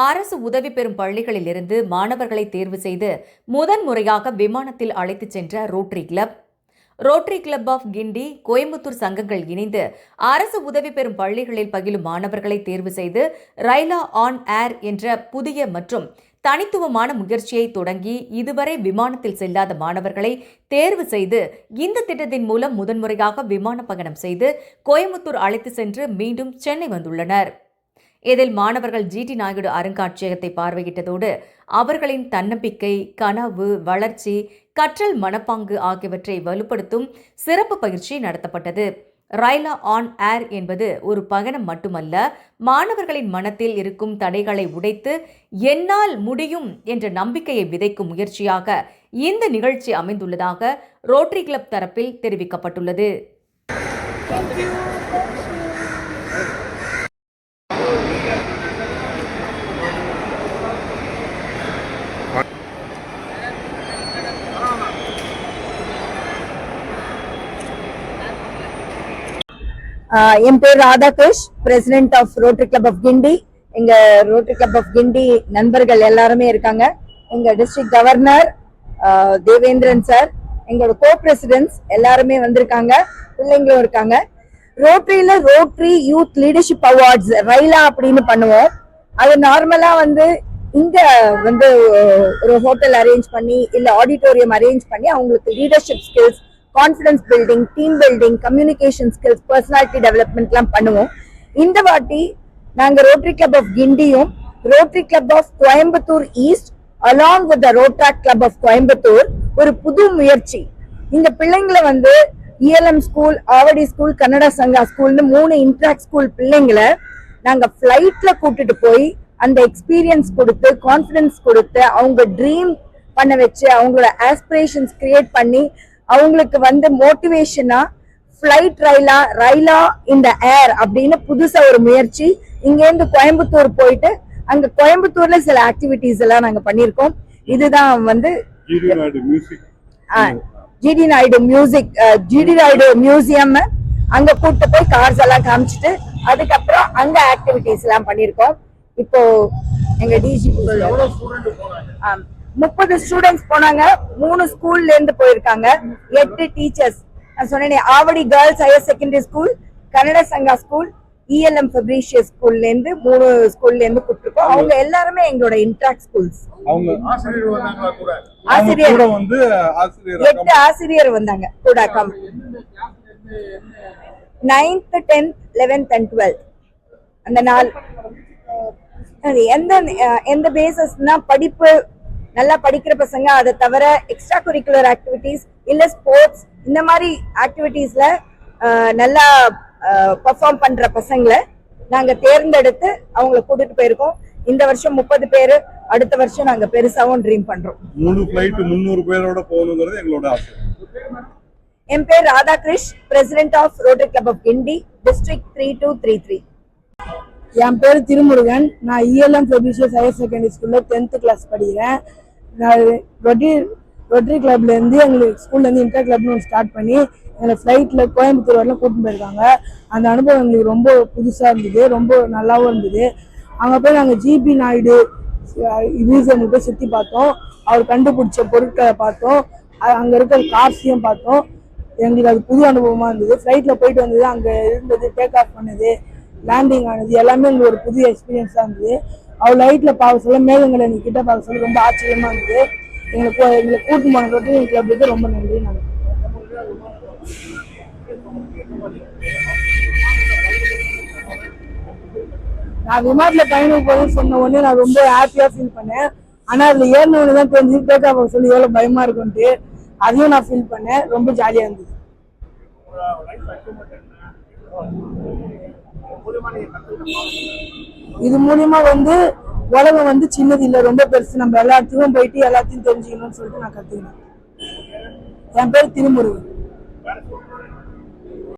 அரசு உதவி பெறும் பள்ளிகளிலிருந்து மாணவர்களை தேர்வு செய்து முதன்முறையாக விமானத்தில் அழைத்துச் சென்ற rotary club rotary club of Guindy Coimbatore சங்கங்கள் இணைந்து அரசு உதவி பெறும் பள்ளிகளில் பயிலும் மாணவர்களை தேர்வு செய்து ரைலா ஆன் ஏர் என்ற புதிய மற்றும் தனித்துவமான முயற்சியை தொடங்கி இதுவரை விமானத்தில் செல்லாத மாணவர்களை தேர்வு செய்து இந்த திட்டத்தின் மூலம் முதன்முறையாக விமான பயணம் செய்து கோயம்புத்தூர் அழைத்து சென்று மீண்டும் சென்னை வந்துள்ளனர். இதில் மாணவர்கள் ஜிடி நாயுடு அருங்காட்சியகத்தை பார்வையிட்டதோடு அவர்களின் தன்னம்பிக்கை கனவு வளர்ச்சி கற்றல் மனப்பாங்கு ஆகியவற்றை வலுப்படுத்தும் சிறப்பு பயிற்சி நடத்தப்பட்டது. ரைலா ஆன் ஏர் என்பது ஒரு பயணம் மட்டுமல்ல மாணவர்களின் மனத்தில் இருக்கும் தடைகளை உடைத்து என்னால் முடியும் என்ற நம்பிக்கையை விதைக்கும் முயற்சியாக இந்த நிகழ்ச்சி அமைந்துள்ளதாக ரோட்டரி கிளப் தரப்பில் தெரிவிக்கப்பட்டுள்ளது. என் பேர் Radhakrish president of rotary club of Guindy எங்க ரோட்டரி கிளப் ஆஃப் கிண்டி நண்பர்கள் எல்லாருமே இருக்காங்க. எங்க டிஸ்ட்ரிக்ட் கவர்னர் தேவேந்திரன் சார் எங்களோட கோ பிரசிடென்ட்ஸ் எல்லாருமே வந்திருக்காங்க. பிள்ளைங்களும் இருக்காங்க. ரோட்டரியில rotary youth leadership awards RYLA அப்படின்னு பண்ணுவோம். அது நார்மலா வந்து இங்க வந்து ஒரு ஹோட்டல் அரேஞ்ச் பண்ணி இல்ல ஆடிட்டோரியம் அரேஞ்ச் பண்ணி அவங்களுக்கு leadership skills confidence building team building communication skills personality டெவலப்மெண்ட்லாம் பண்ணுவோம். இந்த வாட்டி நாங்க rotary club of கிண்டியும் rotary club of Coimbatore east along with rotaract club of Coimbatore ஒரு புது முயற்சி. இந்த பிள்ளைங்களை வந்து ELM school Avadi school Kannada Sangha ஸ்கூல்னு மூணு இன்ட்ராக்ட் ஸ்கூல் பிள்ளைங்களை நாங்க ஃப்ளைட்டில் கூட்டிட்டு போய் அந்த எக்ஸ்பீரியன்ஸ் கொடுத்து கான்ஃபிடன்ஸ் கொடுத்து அவங்க ட்ரீம் பண்ண வச்சு அவங்களோட ஆஸ்பிரேஷன்ஸ் கிரியேட் பண்ணி அவங்களுக்கு வந்து மோட்டிவேஷனா ஃபிளைட் ரைலா ரைலா இந்த ஏர் அப்படின்னு புதுசா ஒரு முயற்சி. இங்கேருந்து கோயம்புத்தூர் போயிட்டு அங்க கோயம்புத்தூர்ல சில ஆக்டிவிட்டிஸ் எல்லாம் நாங்க பண்ணியிருக்கோம். இதுதான் வந்து GD Naidu music GD Naidu music GD Naidu museum அங்க கூட்டு போய் கார்ஸ் எல்லாம் காமிச்சிட்டு அதுக்கப்புறம் அங்க ஆக்டிவிட்டிஸ் எல்லாம் பண்ணிருக்கோம் இப்போ எங்க டிஜி முப்பது ஸ்டூடெண்ட்ஸ் போனாங்க. மூணு ஸ்கூல்ல இருந்து போயிருக்காங்க. எட்டு டீச்சர்ஸ் நான் சொன்னேனே Avadi girls higher secondary school Kannada Sangha school ELM Fabricius ஸ்கூல்ல இருந்து மூணு ஸ்கூல்ல இருந்து கூப்பிட்டுருக்கோம். அவங்க எல்லாருமே எங்களோட இன்ட்ராக்ட் ஸ்கூல்ஸ் ஆசிரியர் எட்டு ஆசிரியர் வந்தாங்க கூட come ninth tenth eleventh and twelfth அந்த நாள். எந்த எந்த பேசஸ்னா படிப்பு நல்லா படிக்கிற பசங்க அதை தவிர எக்ஸ்ட்ரா கரிக்குலர் ஆக்டிவிட்டீஸ் இல்ல ஸ்போர்ட்ஸ் இந்த மாதிரி ஆக்டிவிட்டீஸ்ல நல்லா பெர்ஃபார்ம் பண்ற பசங்களை நாங்க தேர்ந்தெடுத்து அவங்கள கூட்டிட்டு போயிருக்கோம். இந்த வருஷம் முப்பது பேரு அடுத்த வருஷம் நாங்க பெருசாவும் ட்ரீம் பண்றோம். முழு பிளைட் முந்நூறு பேரோட போகணுங்கிறது எங்களோட ஆசை. என் பேர் Radhakrish president of rotary club of Guindy district three two three three என் பேர் திருமுருகன். நான் இஎல்எம் ஃபெபிஷியஸ் ஹையர் செகண்டரி ஸ்கூலில் டென்த்து கிளாஸ் படிக்கிறேன். நான் ரொட்டி ரொட்டரி கிளப்லேருந்து எங்களுக்கு ஸ்கூல்லேருந்து இன்டர் கிளப்னு ஒன்று ஸ்டார்ட் பண்ணி எங்களை ஃப்ளைட்டில் கோயம்புத்தூர் வரலாம் கூட்டிட்டு போயிருக்காங்க. அந்த அனுபவம் எங்களுக்கு ரொம்ப புதுசாக இருந்தது ரொம்ப நல்லாவும் இருந்தது. அங்கே போய் நாங்கள் ஜிபி நாயுடு மியூசியம் போய் சுற்றி பார்த்தோம். அவர் கண்டுபிடிச்ச பொருட்களை பார்த்தோம். அங்கே இருக்கிற கார்ஸையும் பார்த்தோம். எங்களுக்கு அது புது அனுபவமாக இருந்தது. ஃப்ளைட்டில் போயிட்டு வந்தது அங்கே இருந்தது டேக் ஆஃப் பண்ணது லேண்டிங் ஆனது எல்லாமே எங்களுக்கு ஒரு புது எக்ஸ்பீரியன்ஸாக இருந்தது. அவள் லைட்டில் பார்க்க சொல்ல மேகங்களை எங்கள் கிட்ட பார்க்க சொல்ல ரொம்ப ஆச்சரியமாக இருந்தது. எங்களுக்கு எங்களை கூட்டு போன தொட்டு எங்களுக்கு அப்படி ரொம்ப நன்றி நான் நான் விமானத்தில் பயணம் போதுன்னு சொன்ன உடனே நான் ரொம்ப ஹாப்பியாக ஃபீல் பண்ணேன். ஆனால் அதில் ஏறினவனு தான் தெரிஞ்சு பேக்கா ஆஃப் சொல்லி எவ்வளோ பயமாக இருக்கும்ட்டு அதையும் நான் ஃபீல் பண்ணேன். ரொம்ப ஜாலியாக இருந்தது. இது மூலியமா வந்து உலகம் வந்து சின்னது இல்லை. ரொம்ப பெருசு. நம்ம எல்லாத்துக்கும் போயிட்டு எல்லாத்தையும் தெரிஞ்சுக்கணும்னு சொல்லிட்டு நான் கத்துக்கினேன். என் பேர் திருமுருகன்.